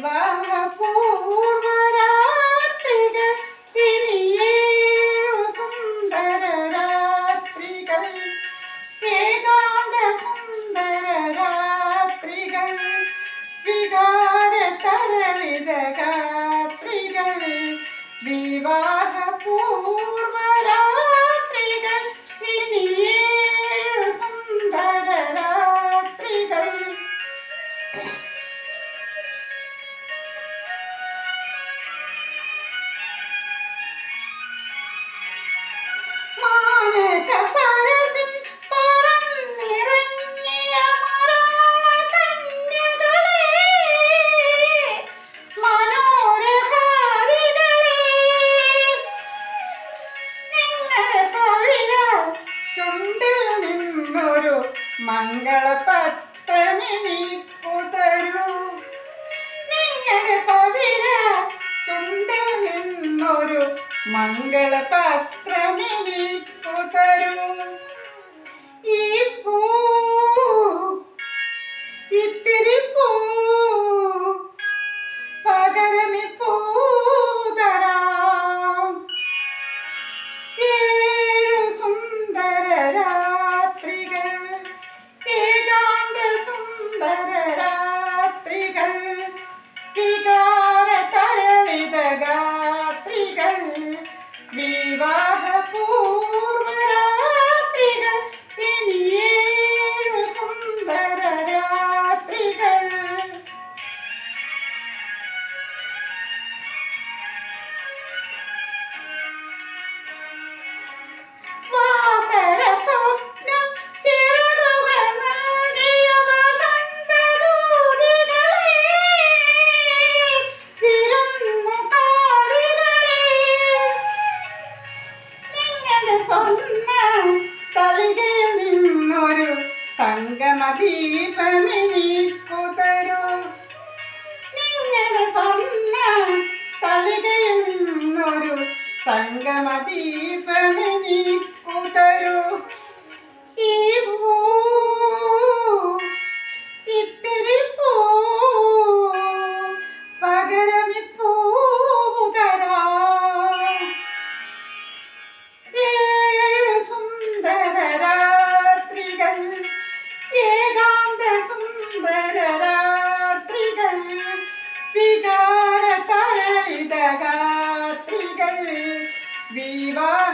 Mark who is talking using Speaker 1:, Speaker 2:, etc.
Speaker 1: പൂർവരാത്രികൾ ഇനിയേഴു സുന്ദര രാത്രികൾ. ഏകാന്ത സുന്ദര രാത്രികൾ വികാര തരളിത രാത്രികൾ. വിവാഹ പൂർവ നിന്നൊരു മംഗളപത്രമിനിക്കു തരൂ നിങ്ങളുടെ പവിഴ ചുണ്ടിൽ നിന്നൊരു മംഗളപത്രമിനി ദീപമിനിക്കുതരൂ സംഗമതീ Viva!